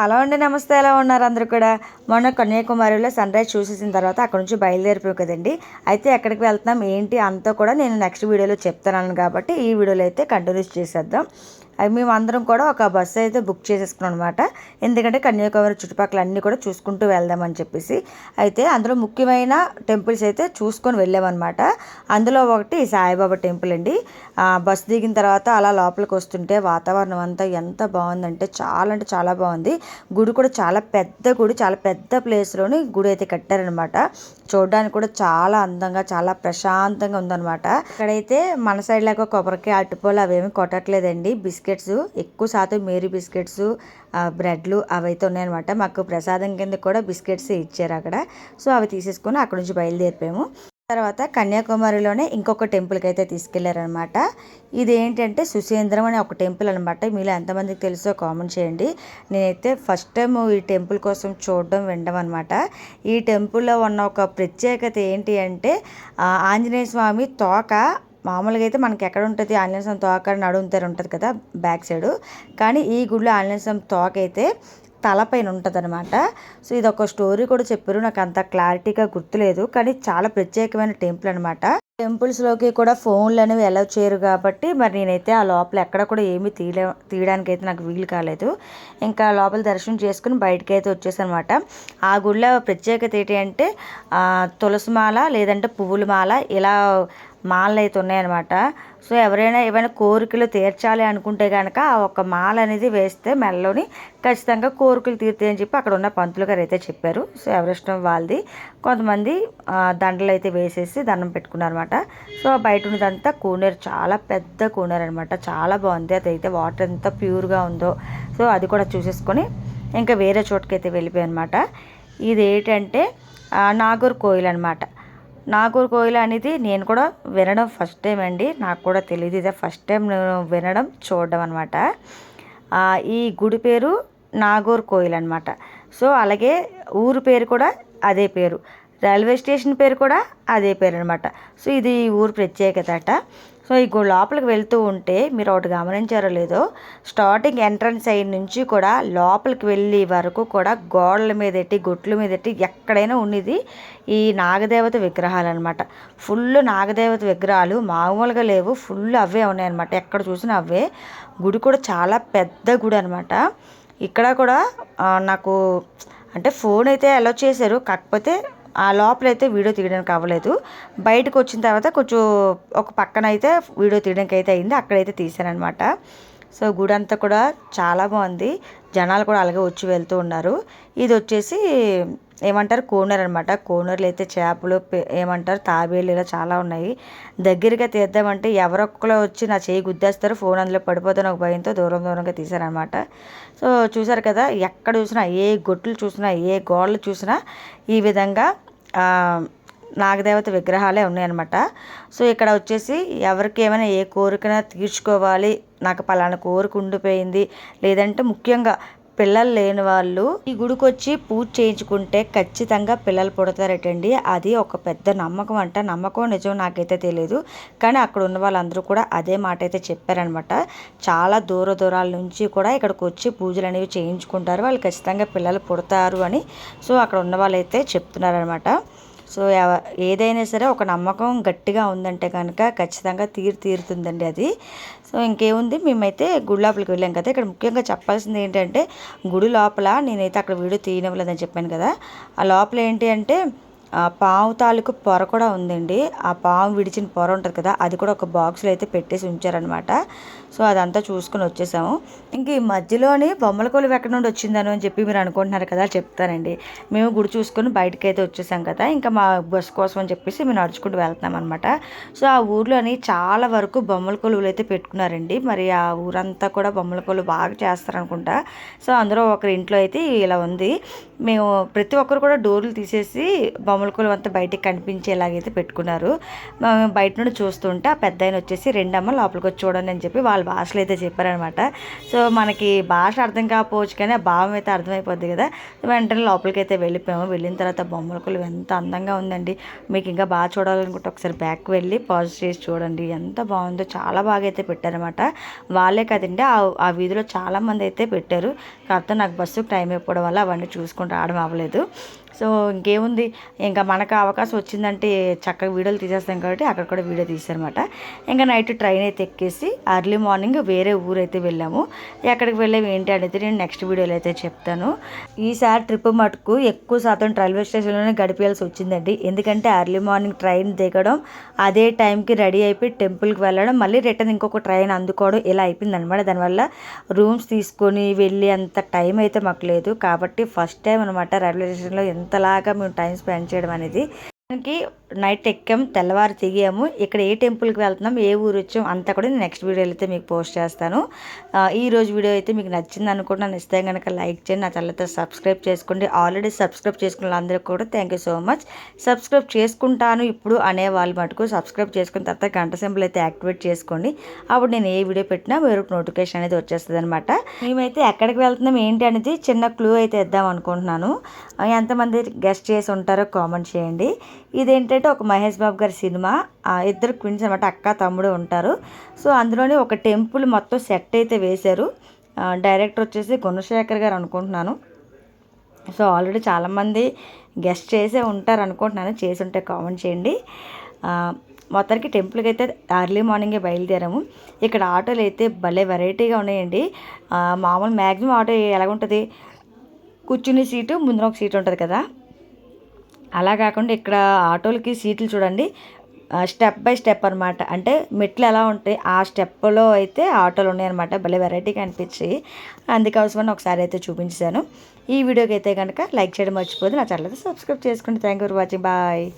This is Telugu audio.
హలో అండి నమస్తే. ఎలా ఉన్నారు అందరూ కూడా? మొన్న కన్యాకుమారిలో సన్ రైజ్ చూసేసిన తర్వాత అక్కడ నుంచి బయలుదేరిపోయాం కదండి. అయితే ఎక్కడికి వెళ్తున్నాం ఏంటి అంతా కూడా నేను నెక్స్ట్ వీడియోలో చెప్తున్నాను కాబట్టి ఈ వీడియోలో అయితే కంటిన్యూస్ చేసేద్దాం. అవి మేము అందరం కూడా ఒక బస్సు అయితే బుక్ చేసేసుకున్నాం అనమాట ఎందుకంటే కన్యాకుమారి చుట్టుపక్కల అన్నీ కూడా చూసుకుంటూ వెళ్దామని చెప్పేసి. అయితే అందులో ముఖ్యమైన టెంపుల్స్ అయితే చూసుకొని వెళ్ళామన్నమాట అందులో ఒకటి సాయిబాబా టెంపుల్ అండి. బస్సు దిగిన తర్వాత అలా లోపలికి వస్తుంటే వాతావరణం అంతా ఎంత బాగుందంటే చాలా అంటే చాలా బాగుంది. గుడి కూడా చాలా పెద్ద గుడి చాలా పెద్ద ప్లేస్లోని గుడి అయితే కట్టారనమాట చూడడానికి కూడా చాలా అందంగా చాలా ప్రశాంతంగా ఉందన్నమాట. ఇక్కడైతే మన సైడ్ లాగా కొబ్బరికాయ అటుపోలు అవేమి కొట్టట్లేదండి. బిస్కెట్ బిస్కెట్స్ ఎక్కువ శాతం మేరీ బిస్కెట్స్ బ్రెడ్లు అవైతే ఉన్నాయన్నమాట. మాకు ప్రసాదం కింద కూడా బిస్కెట్స్ ఇచ్చారు అక్కడ. సో అవి తీసేసుకొని అక్కడ నుంచి బయలుదేరిపోయాము. తర్వాత కన్యాకుమారిలోనే ఇంకొక టెంపుల్కి అయితే తీసుకెళ్ళారనమాట ఇది సుసేంద్రం అనే ఒక టెంపుల్ అనమాట మీలో ఎంతమందికి తెలుసో కామెంట్ చేయండి. నేనైతే ఫస్ట్ టైం ఈ టెంపుల్ కోసం చూడడం వినడం అనమాట ఈ టెంపుల్లో ఉన్న ఒక ప్రత్యేకత ఏంటి అంటే ఆంజనేయ స్వామి తోక మామూలుగా అయితే మనకి ఎక్కడ ఉంటుంది? ఆంజనేయ స్వామి తోక నడుముతారు ఉంటుంది కదా బ్యాక్ సైడ్. కానీ ఈ గుడిలో ఆంజనేయ స్వామి తోక అయితే తలపైన ఉంటుంది అనమాట సో ఇది ఒక స్టోరీ కూడా చెప్పారు. నాకు అంత క్లారిటీగా గుర్తులేదు. కానీ చాలా ప్రత్యేకమైన టెంపుల్ అనమాట టెంపుల్స్లోకి కూడా ఫోన్లు అనేవి అలౌ చేయరు కాబట్టి మరి నేనైతే ఆ లోపల ఎక్కడ కూడా ఏమీ తీయలే తీయడానికి అయితే నాకు వీలు కాలేదు. ఇంకా లోపల దర్శనం చేసుకుని బయటకి అయితే వచ్చేసనమాట ఆ గుడిలో ప్రత్యేకత ఏంటి అంటే తులసి మాల లేదంటే పువ్వుల మాల ఇలా మాలలు అయితే ఉన్నాయన్నమాట సో ఎవరైనా ఏమైనా కోరికలు తీర్చాలి అనుకుంటే కనుక ఆ ఒక మాల అనేది వేస్తే మెల్లలోని ఖచ్చితంగా కోరికలు తీరుతాయి చెప్పి అక్కడ ఉన్న పంతులు గారు అయితే చెప్పారు. సో ఎవరిష్టం వాళ్ళది. కొంతమంది దండలు అయితే వేసేసి దండం పెట్టుకున్నారనమాట సో బయట ఉన్నదంతా కూనేరు. చాలా పెద్ద కూనేరు అనమాట చాలా బాగుంది. అదైతే వాటర్ ఎంత ప్యూర్గా ఉందో. సో అది కూడా చూసేసుకొని ఇంకా వేరే చోటుకైతే వెళ్ళిపోయాయి అనమాట ఇది ఏంటంటే నాగూర్ కోయిల్ అనమాట నాగూర్ కోయిల అనేది నేను కూడా వినడం ఫస్ట్ టైం అండి. నాకు కూడా తెలియదు ఇదే ఫస్ట్ టైం నేను వినడం చూడడం అనమాట ఈ గుడి పేరు నాగూర్ కోయిల్ అనమాట సో అలాగే ఊరు పేరు కూడా అదే పేరు. రైల్వే స్టేషన్ పేరు కూడా అదే పేరు అనమాట సో ఇది ఊరు ప్రత్యేకత అట. సో ఈ లోపలికి వెళ్తూ ఉంటే మీరు ఒకటి గమనించారో లేదో స్టార్టింగ్ ఎంట్రన్స్ అయిన నుంచి కూడా లోపలికి వెళ్ళే వరకు కూడా గోడల మీద ఎట్టి గొట్ల మీద ఎట్టి ఎక్కడైనా ఉన్నది ఈ నాగదేవత విగ్రహాలు అనమాట ఫుల్ నాగదేవత విగ్రహాలు మామూలుగా లేవు ఫుల్ అవే ఉన్నాయన్నమాట. ఎక్కడ చూసినా అవే. గుడి కూడా చాలా పెద్ద గుడి అనమాట ఇక్కడ కూడా నాకు అంటే ఫోన్ అయితే అలౌ చేశారు. కాకపోతే ఆ లోపలైతే వీడియో తీయడానికి అవ్వలేదు. బయటకు వచ్చిన తర్వాత కొంచెం ఒక పక్కన అయితే వీడియో తీయడానికి అయితే అయింది. అక్కడైతే తీశానమాట సో గుడి అంతా కూడా చాలా బాగుంది. జనాలు కూడా అలాగే వచ్చి వెళ్తూ ఉన్నారు. ఇది వచ్చేసి ఏమంటారు? కోనర్ అనమాట కోనర్లు అయితే చేపలు ఏమంటారు? తాబేలు ఇలా చాలా ఉన్నాయి. దగ్గరగా తీద్దామంటే ఎవరొక్కరు వచ్చి నా చేయి గుద్దేస్తారు. ఫోన్ అందులో పడిపోతాను ఒక భయంతో దూరం దూరంగా తీశారనమాట సో చూసారు కదా ఎక్కడ చూసినా ఏ గొట్లు చూసినా ఏ గోడలు చూసినా ఈ విధంగా నాగదేవత విగ్రహాలే ఉన్నాయన్నమాట. సో ఇక్కడ వచ్చేసి ఎవరికి ఏమైనా ఏ కోరికైనా తీర్చుకోవాలి. నాకు పలానా కోరిక ఉండిపోయింది. లేదంటే ముఖ్యంగా పిల్లలు లేని వాళ్ళు ఈ గుడికి వచ్చి పూజ చేయించుకుంటే ఖచ్చితంగా పిల్లలు పుడతారటండి. అది ఒక పెద్ద నమ్మకం అంట. నమ్మకం నిజం నాకైతే తెలియదు కానీ అక్కడ ఉన్న వాళ్ళందరూ కూడా అదే మాట అయితే చెప్పారనమాట. చాలా దూర దూరాల నుంచి కూడా ఇక్కడికి వచ్చి పూజలు అనేవి చేయించుకుంటారు. వాళ్ళు ఖచ్చితంగా పిల్లలు పుడతారు అని. సో అక్కడ ఉన్న వాళ్ళైతే చెప్తున్నారనమాట. సో ఏదైనా సరే ఒక నమ్మకం గట్టిగా ఉందంటే కనుక ఖచ్చితంగా తీరు తీరుతుందండి అది. సో ఇంకేముంది? మేమైతే గుడి లోపలికి వెళ్ళాం కదా. ఇక్కడ ముఖ్యంగా చెప్పాల్సింది ఏంటంటే గుడి లోపల నేనైతే అక్కడ వీడియో తీయనివ్వలేదని చెప్పాను కదా. ఆ లోపల ఏంటి అంటే పావు పాము తాలూకు పొర కూడా ఉందండి. ఆ పాము విడిచిన పొర ఉంటుంది కదా అది కూడా ఒక బాక్స్లో అయితే పెట్టేసి ఉంచారనమాట సో అదంతా చూసుకుని వచ్చేసాము. ఇంక ఈ మధ్యలోనే బొమ్మల కొలువు ఎక్కడి నుండి వచ్చిందని అని చెప్పి మీరు అనుకుంటున్నారు కదా చెప్తానండి. మేము గుడి చూసుకొని బయటకి అయితే వచ్చేసాం కదా ఇంకా మా బస్ కోసం అని చెప్పేసి మేము నడుచుకుంటూ వెళ్తున్నాం అనమాట సో ఆ ఊర్లోని చాలా వరకు బొమ్మల కొలువులు అయితే పెట్టుకున్నారండి. మరి ఆ ఊరంతా కూడా బొమ్మల కొలువు బాగా చేస్తారనుకుంటా. సో అందులో ఒకరి ఇంట్లో అయితే ఇలా ఉంది. మేము ప్రతి ఒక్కరు కూడా డోర్లు తీసేసి బొమ్మల కొలువు అంతా బయటికి కనిపించేలాగైతే పెట్టుకున్నారు. బయట నుండి చూస్తుంటే ఆ పెద్ద ఆయన వచ్చేసి రెండమ్మ లోపలికి వచ్చి చూడండి అని చెప్పి వాళ్ళ వాళ్ళ భాషలో అయితే చెప్పారనమాట. సో మనకి భాష అర్థం కాకపోవచ్చు కానీ ఆ భావం అయితే అర్థమైపోద్ది కదా. వెంటనే లోపలికి అయితే వెళ్ళిపోయాము. వెళ్ళిన తర్వాత బొమ్మల కొలువు ఎంత అందంగా ఉందండి. మీకు ఇంకా బాగా చూడాలనుకుంటే ఒకసారి బ్యాక్ వెళ్ళి పాజ్ చేసి చూడండి. ఎంత బాగుందో చాలా బాగా అయితే పెట్టారనమాట. వాళ్ళే కదండి ఆ ఆ వీధిలో చాలామంది అయితే పెట్టారు. కాకపోతే నాకు బస్సుకు టైం అయిపోవడం వల్ల అవన్నీ చూసుకుంటూ రావడం అవ్వలేదు. సో ఇంకేముంది? ఇంకా మనకు అవకాశం వచ్చిందంటే చక్కగా వీడియోలు తీసేస్తాం కాబట్టి అక్కడ కూడా వీడియో తీసారనమాట ఇంకా నైట్ ట్రైన్ అయితే ఎక్కేసి అర్లీ మార్నింగ్ వేరే ఊరు అయితే వెళ్ళాము. ఎక్కడికి వెళ్ళాము ఏంటి అనేది నేను నెక్స్ట్ వీడియోలో అయితే చెప్తాను. ఈసారి ట్రిప్ మటుకు ఎక్కువ శాతం రైల్వే స్టేషన్లోనే గడిపేయాల్సి వచ్చిందండి. ఎందుకంటే అర్లీ మార్నింగ్ ట్రైన్ దిగడం అదే టైంకి రెడీ అయిపోయి టెంపుల్కి వెళ్ళడం మళ్ళీ రిటర్న్ ఇంకొక ట్రైన్ అందుకోవడం ఇలా అయిపోయింది అనమాట దానివల్ల రూమ్స్ తీసుకొని వెళ్ళి అంత టైం అయితే మాకు లేదు. కాబట్టి ఫస్ట్ టైం అనమాట రైల్వే స్టేషన్లో ఎంతలాగా మేము టైం స్పెండ్ చేయడం అనేది దానికి నైట్ ఎక్కాము తెల్లవారు దిగాము. ఇక్కడ ఏ టెంపుల్కి వెళ్తున్నాం ఏ ఊరు వచ్చాం అంతా కూడా నేను నెక్స్ట్ వీడియోలో అయితే మీకు పోస్ట్ చేస్తాను. ఈ రోజు వీడియో అయితే మీకు నచ్చింది అనుకుంటున్నాను. ఇస్తే కనుక లైక్ చేయండి నా ఛానల్ సబ్స్క్రైబ్ చేసుకోండి. ఆల్రెడీ సబ్స్క్రైబ్ చేసుకున్న వాళ్ళందరికీ కూడా thank you so much subscribe చేసుకుంటాను ఇప్పుడు అనే వాళ్ళు మటుకు సబ్స్క్రైబ్ చేసుకున్న తర్వాత గంట సింబల్ అయితే యాక్టివేట్ చేసుకోండి. అప్పుడు నేను ఏ వీడియో పెట్టినా మీరు నోటిఫికేషన్ అనేది వచ్చేస్తుంది అనమాట మేమైతే ఎక్కడికి వెళ్తున్నాం ఏంటి అనేది చిన్న క్లూ అయితే ఇద్దాం అనుకుంటున్నాను. ఎంతమంది గెస్ట్ చేసి ఉంటారో కామెంట్ చేయండి. ఇదేంటంటే ఒక మహేష్ బాబు గారి సినిమా ఆ, ఇద్దరు క్విన్స్ అనమాట అక్క తమ్ముడు ఉంటారు. సో అందులోనే ఒక టెంపుల్ మొత్తం సెట్ అయితే వేశారు. డైరెక్టర్ వచ్చేసి గుణశేఖర్ గారు అనుకుంటున్నాను. సో ఆల్రెడీ చాలామంది గెస్ట్ చేసే ఉంటారు అనుకుంటున్నాను. చేసి ఉంటే కామెంట్ చేయండి. మొత్తానికి టెంపుల్కి అయితే ఎర్లీ మార్నింగే బయలుదేరాము. ఇక్కడ ఆటోలు అయితే భలే వెరైటీగా ఉన్నాయండి. మామూలు మ్యాక్సిమం ఆటో ఎలాగుంటుంది? కూర్చునే సీటు ముందర ఒక సీట్ ఉంటుంది కదా. అలా కాకుండా ఇక్కడ ఆటోలకి సీట్లు చూడండి స్టెప్ బై స్టెప్ అనమాట అంటే మెట్లు ఎలా ఉంటాయి ఆ స్టెప్లో అయితే ఆటోలు ఉన్నాయన్నమాట. భలే వెరైటీగా అనిపించి అందుకోసమని ఒకసారి అయితే చూపించాను. ఈ వీడియోకి అయితే కనుక లైక్ చేయడం మర్చిపోదు నా ఛానల్ అయితే సబ్స్క్రైబ్ చేసుకోండి. Thank you for watching. Bye.